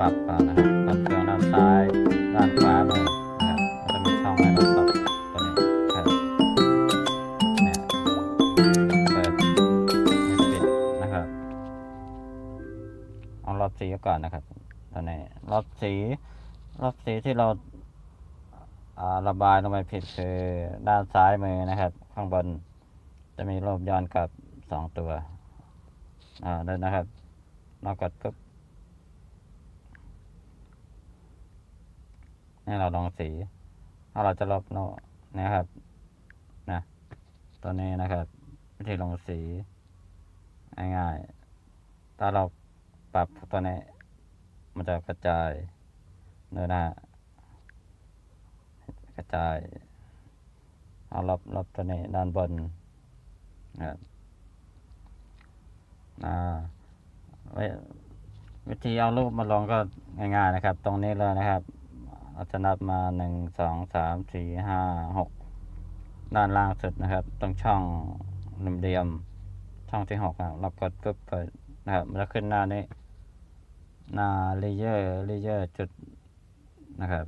ปรับก่อนนะครับปรับเครื่องด้านซ้ายด้านขวามือนะครับมันจะมีช่องให้เราปรับตัวนี้ครับเนี่ยเปิดไม่ปิดนะครับเอารอบสีก่อนนะครับตอนนี้รอบสีรอบสีที่เราระบายลงไปผิดคือด้านซ้ายมือนะครับ ข้างบนจะมีรูปย้อนกลับสองตัวอ่าเดินนะครับเรากดปุ๊บ นี่เราลองสี ถ้าเราจะลบโน่นะครับ นะตัวนี้นะครับ วิธีลงสี ง่ายๆ ถ้าเราปรับตัวนี้ มันจะกระจายเนื้อหน้ากระจาย เอาลบลบตัวนี้ด้านบนนะครับอ่าว้วิธีเอารูปมาลงก็ง่ายๆนะครับ ตรงนี้เลยนะครับ เราจะนับมาหนึ่งสองสามสี่ห้าหกด้านล่างสุดนะครับ ตรงช่องเหลี่ยมช่องที่หกนะเรากดปุ๊บเปิดนะครับมันจะขึ้นหน้านี้ หน้าเลเยอร์เลเยอร์จุดนะครับ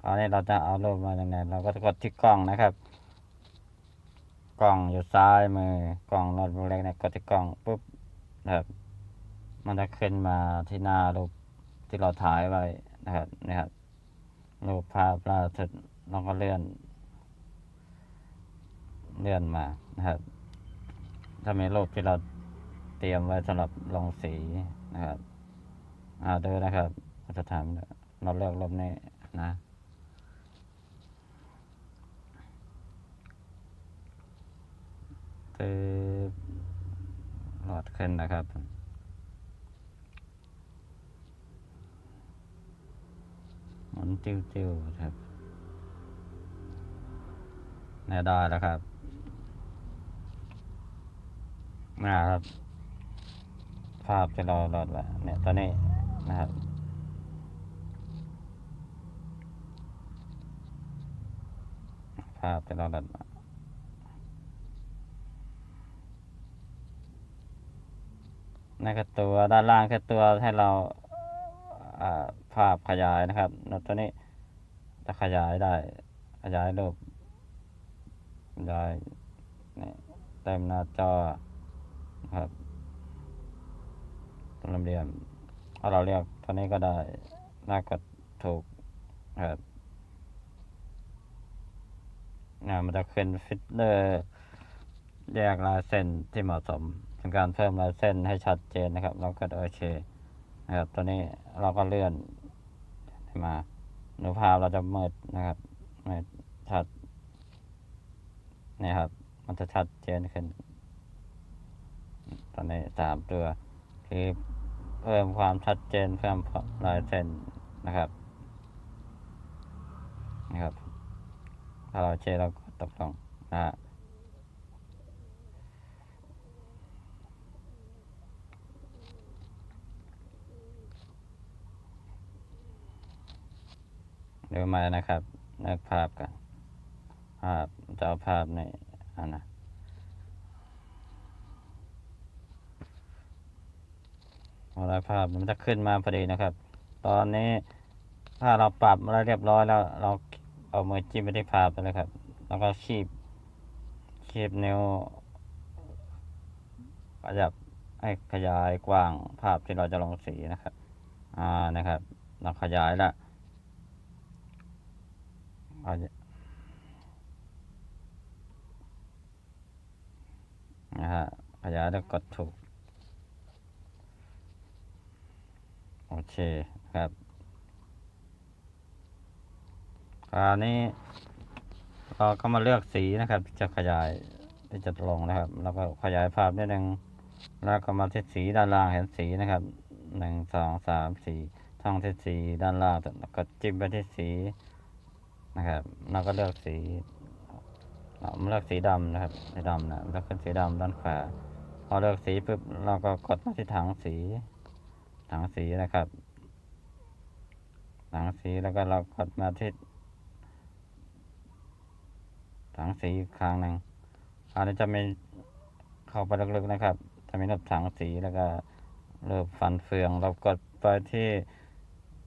คราวนี้เราจะเอารูปมาอย่างไรเราก็กดที่กล้องนะครับ กล้องอยู่ซ้ายมือกล้องโน้ตบุ๊กเล็กเนี่ยกดที่กล้องปุ๊บนะครับ มันจะขึ้นมาที่หน้ารูปที่เราถ่ายไว้ นะครับนี่ครับรูปภาพล่าสุดเราก็เลื่อน เลื่อนมานะครับ ถ้ามีรูปที่เราเตรียมไว้สำหรับลงสีนะครับเอาดูนะครับเราจะทำเราเลือกรูปนี้นะตืหลอดขึ้นนะครับ หมุนติ้วๆครับน่ได้แล้วครับนะครับ ภาพที่เราโหลดไว้เนี่ยตอนนี้นะครับภาพที่เราโหลดมานี่คือตัวด้านล่างคือตัวให้เราอ่า ภาพขยายนะครับแล้วตัวนี้จะขยายได้ ขยายรูปได้นี่เต็มหน้าจอครับตัวเหลี่ยมเราเรียกตัวนี้ก็ได้น่ากดถูกครับนะมันจะขึ้นฟิลเตอร์แยกลายเส้นที่เหมาะสมเป็นการเพิ่มลายเส้นให้ชัดเจนนะครับ เราก็โอเคนะครับตัวนี้เราก็เลื่อน มาหนูภาพเราจะมืดนะครับมืดชัดนี่ครับ มันจะชัดเจนขึ้น ตอนนี้สามตัวคือเพิ่มความชัดเจนเพิ่มลายเส้นนะครับนะครับ ถ้าเราเชเราก็ตกลงนะฮะ ดูมานะครับเลือกภาพกัน ภาพจะเอาภาพในอันนะพอได้ภาพมันจะขึ้นมาพอดีนะครับ ตอนนี้ถ้าเราปรับมาเรียบร้อยแล้ว เราเอามือจิ้มไปที่ภาพไปเลยครับ แล้วก็คีบคีบนิ้วขยับให้ขยายกว้างภาพที่เราจะลงสีนะครับ อ่านะครับ เราขยายละ อันนี้นะฮะขยายแล้วกดถูก โอเคครับคราวนี้ เราก็มาเลือกสีนะครับ จะขยายที่จะลงนะครับ แล้วก็ขยายภาพนิดนึงแล้วก็มาที่สีด้านล่างเห็นสีนะครับหนึ่งสองสามสี่ท่องที่สีด้านล่างแล้วก็จิ้มไปที่สี นะครับแล้วก็เลือกสีเราเลือกสีดำนะครับ สีดำนะแล้วก็สีดำด้านขวาพอเลือกสีปุ๊บเราก็กดมาที่ถังสี ถังสีนะครับ ถังสีแล้วก็เรากดมาที่ถังสีอีกครั้งหนึ่งอันนี้จะมีเข้าไปลึกๆนะครับ จะมีรูปถังสีแล้วก็รูปฟันเฟือง เรากดไปที่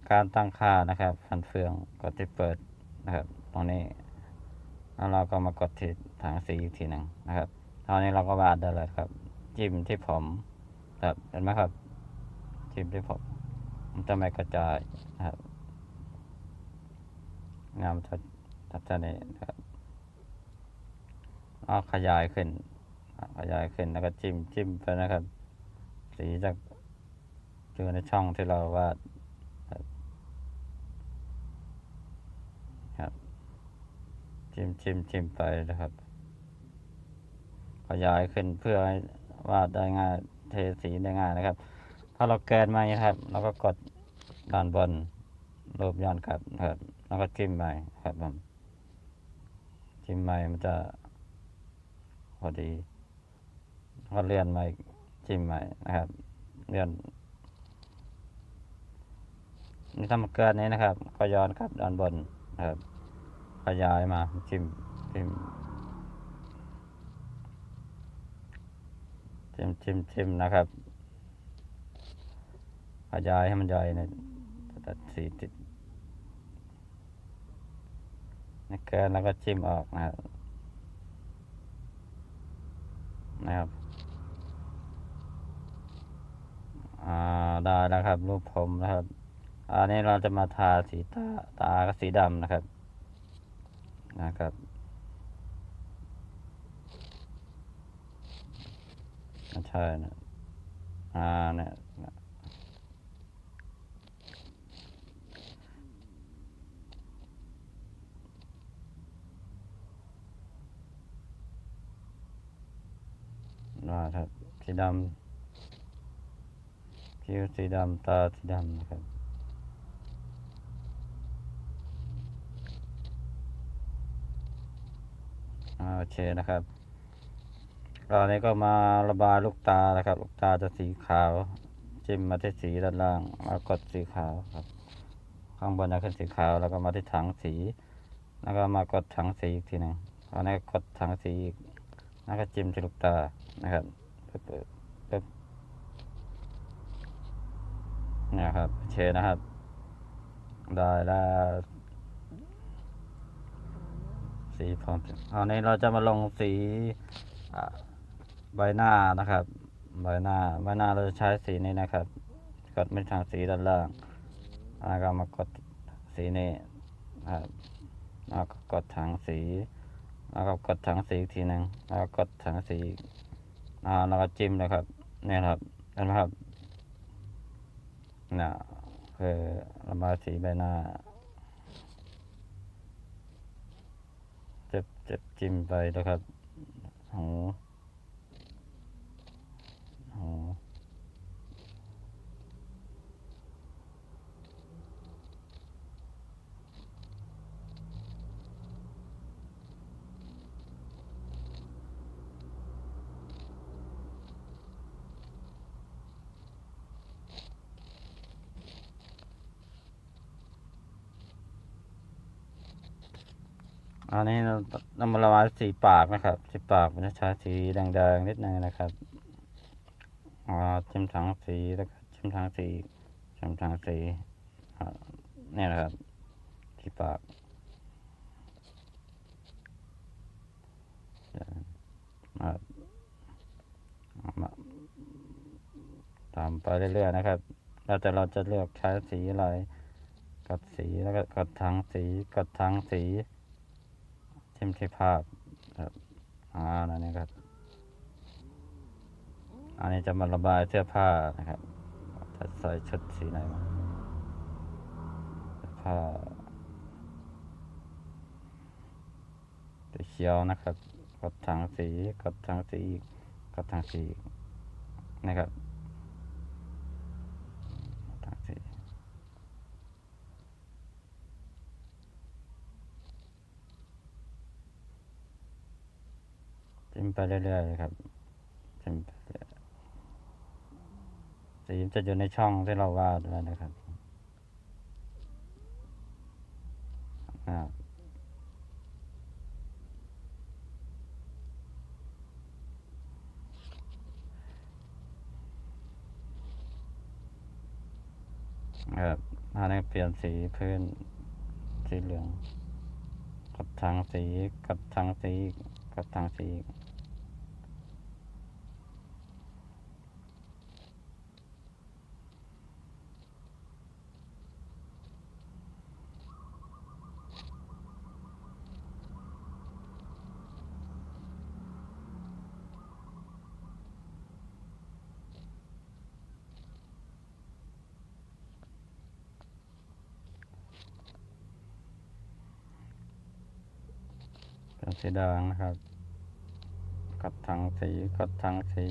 การตั้งค่านะครับ ฟันเฟืองกดที่เปิด นะครับ ตรงนี้แล้วเราก็มากดที่ถังสีอีกทีหนึ่งนะครับตอนนี้เราก็วาดได้เลยครับ จิ้มที่ผมครับเห็นไหมครับ จิ้มที่ผมมันจะไม่กระจายนะครับงามชัดชัดเจนนี้นะครับเอาขยายขึ้น ขยายขึ้นแล้วก็จิ้มจิ้มไปนะครับ สีจะอยู่ในช่องที่เราวาดครับ ครับจิ้มจิ้มจิ้มไปนะครับ ขยายขึ้นเพื่อให้วาดได้ง่ายเทสีได้ง่ายนะครับ ถ้าเราแกนมาอย่าครับเราก็กดด้านบนรูปย้อนกลับนะครับ แล้วก็จิ้มไปครับผมจิ้มไปมันจะพอดีก็เลื่อนมาอีกจิ้มใหม่นะครับ เลื่อนนี่ถ้ามันเกินนี้นะครับ ก็ย้อนกลับด้านบน นะครับขยายมาจิ้มจิ้มจิ้มจิ้มจิ้มนะครับ ขยายให้มันใหญ่หนะตัดสีติดนี่เกินแล้วก็จิ้มออกนะครับนะครับอ่าได้แล้วครับ รูปผมนะครับ อันนี้เราจะมาทาสีตาตาก็สีดำนะครับ นะครับ ใช่นะอ่าเนี่ยได้ครับสีดำคิ้วสีดำตาสีดำนะครับ อ่า โอเคนะครับตอนนี้ก็มาระบายลูกตานะครับ ลูกตาจะสีขาว จิ้มมาที่สีด้านล่างมากดสีขาวครับ ข้างบนจะขึ้นสีขาวแล้วก็มาที่ถังสี แล้วก็มากดถังสีอีกทีหนึ่งตอนนี้กดถังสีอีกแล้วก็จิ้มที่ลูกตานะครับปึ๊บปึ๊บปึ๊บเนี่ยครับโอเคนะครับ ได้แล้ว สีพร้อมคราวนี้เราจะมาลงสีใบหน้านะครับ ใบหน้าใบหน้าเราจะใช้สีนี้นะครับ กดไม่ทางสีด้านล่างแล้วก็มากดสีนี้ครับแล้วก็กดถังสีแล้วก็กดถังสีอีกทีหนึ่งแล้วก็กดถังสีอ่าแล้วก็จิ้มเลยครับนี่ครับเห็นไหมครับน่ะคือระบายสีใบหน้า เจะจิ้มไปนะครับหูหู อันนี้เราเรามาระบาสีปากนะครับ สีปากมันจะใช้สีแดงๆนิดนึงนะครับอ่าจิ้มถังสีแล้วก็จิ้มถังสีจิ้มถังสีอ่านี่นะครับสีปากอ่ามาตามไปเรื่อยๆนะครับแล้วแต่เราจะเลือกใช้สีอะไรกดสีแล้วก็กดถังสีกดถังสี มที่ภาพครับอ่านั่นนี่ครับ อันนี้จะมาระบายเสื้อผ้านะครับ จะใส่ชุดสีไหนมาเสื้อผ้าสีเขียวนะครับกดถังสีกดถังสีกดถังสีนะครับถังสี ไปเรื่อยๆเลยครับจิ้มไปเรื่อยสีจะอยู่ในช่องที่เราวาดไว้นะครับครับอันนี้เปลี่ยนสีพื้นสีเหลือง กับทางสี กับทางสี กับทางสี เป็นสีแดงนะครับกับทางสีกับทางสี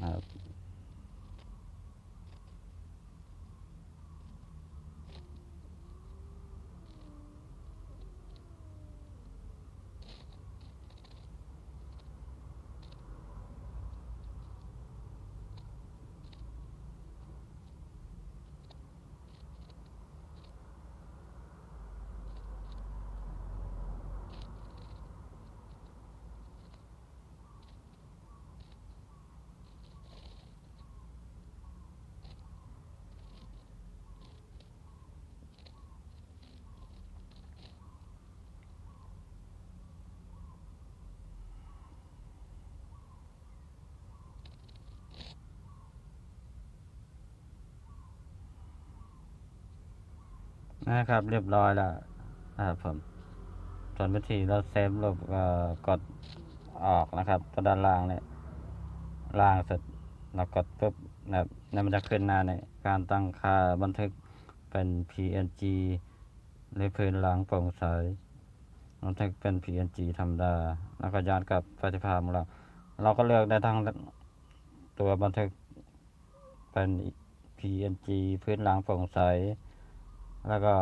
นะครับ นะครับ เรียบร้อยแล้วนะครับผมส่วนวิธีเราเซฟรูปก็กดออกนะครับตัวด้านล่างเนี่ยล่างสุดเรากดปุ๊บนะครับแล้วมันจะขึ้นหน้าในการตั้งค่าบันทึกเป็น PNG หรือพื้นหลังโปร่งใสบันทึกเป็น PNG ธรรมดา แล้วก็ย้อนกลับปฏิภาพของเรา เราก็เลือกได้ทั้งตัวบันทึกเป็น PNG พื้นหลังโปร่งใส แล้วก็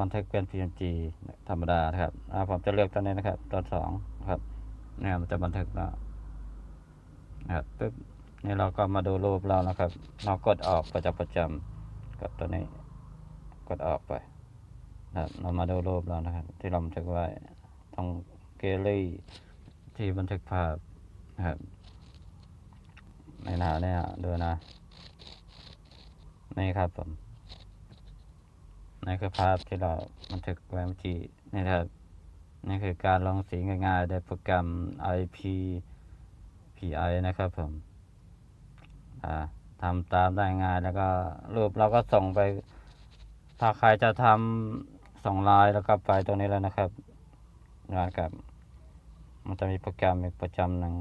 บันทึกเป็น PNG ธรรมดานะครับผมจะเลือกตัวนี้นะครับตัวสองนะครับเนี่ยมันจะบันทึกแล้วนะครับปึ๊บนี่เราก็มาดูรูปเรานะครับ เรากดออกประจำประจำกดตัวนี้ กดออกไปนะครับเรามาดูรูปเรานะครับ ที่เราบันทึกไว้ตรงเกลลี่ที่บันทึกภาพนะครับในหน้าเนี่ยดูนะนี่ครับผม นี่คือภาพที่เราบันทึกไว้เมื่อกี้นี่ครับนี่คือการลงสีง่ายๆในโปรแกรม IP PI นะครับผมทำตามได้ง่ายแล้วก็รูปเราก็ส่งไป ถ้าใครจะทำส่งไลน์แล้วก็ไปตรงนี้แล้วนะครับนะครับ มันจะมีโปรแกรมอีกประจำหนึ่ง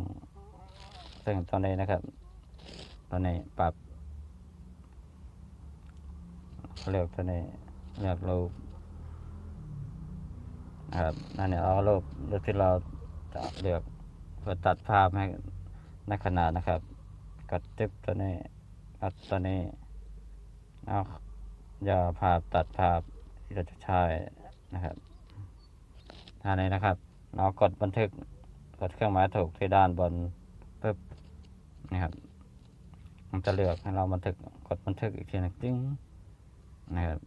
ซึ่งตัวนี้นะครับตัวนี้ปรับเลือกตัวนี้ เลือกรูปครับนั่นเนี่ยเอารูปรูปที่เราจะเลือกเพื่อตัดภาพให้ในขนาดนะครับ กดจึ๊บตัวนี้กดตัวนี้เอาย่อภาพตัดภาพที่เราจะใช้นะครับท่านี้นะครับ เรากดบันทึกกดเครื่องหมายถูกที่ด้านบนปึ๊บนะครับมันจะเลือกให้เราบันทึกกดบันทึกอีกทีหนึงจิ้งนะครับ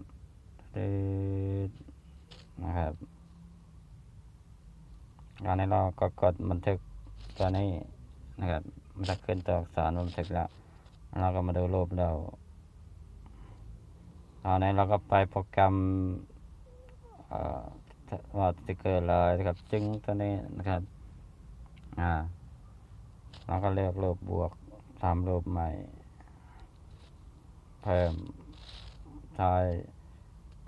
นะครับตอนนี้เราก็กดบันทึกตัวนี้นะครับมันจะขึ้นตัวอักษรบันทึกแล้วเราก็มาดูรูปเราตอนนี้เราก็ไปโปรแกรมเอ่อว่าสติกเกอร์เลยนะครับ จึงตัวนี้นะครับ อ่าเราก็เลือกรูปบวกทำรูปใหม่ เพิ่มใช้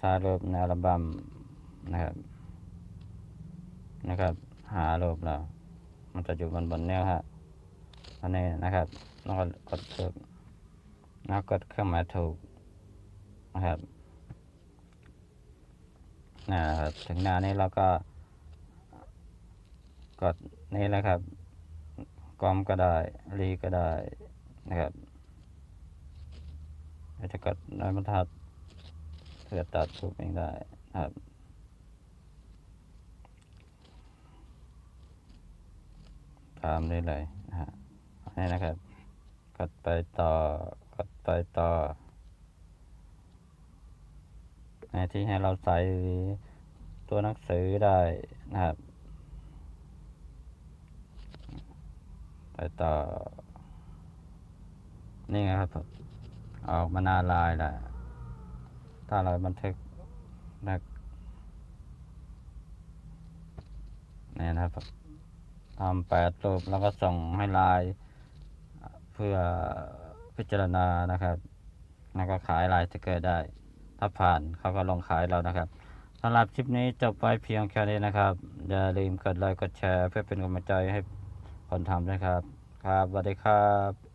ใช้รูปในอัลบั้มนะครับ นะครับ หารูปเรา มันจะอยู่บนบนเนี้ยฮะท่านี้นะครับแล้วก็กดถูกแล้วกดเครื่องหมายถูกนะครับนะครับถึงหน้านี้เราก็ กดนี้แหละครับกอมก็ได้รีก็ได้นะครับเราจะกดในบรรทัด เพื่อตัดรูปเองได้ครับตามได้เลยนะฮะนี่นะครับ กดไปต่อกดไปต่อในที่ให้เราใส่ตัวหนังสือได้นะครับ ไปต่อ นี่ไงครับ ออกมาหน้าลายแล้ว ถ้าเราบันทึกนะนี่นะครับทำแปดรูปแล้วก็ส่งให้ลน์เพื่อพิจารณานะครับแล้วก็ขายลายสติกเกอร์ได้ ถ้าผ่านเขาก็ลงขายเรานะครับสำหรับคลิปนี้จบไปเพียงแค่นี้นะครับ อย่าลืมกดไลค์กดแชร์ เพื่อเป็นกำลังใจให้คนทำด้วยครับ ครับสวัสดีครับ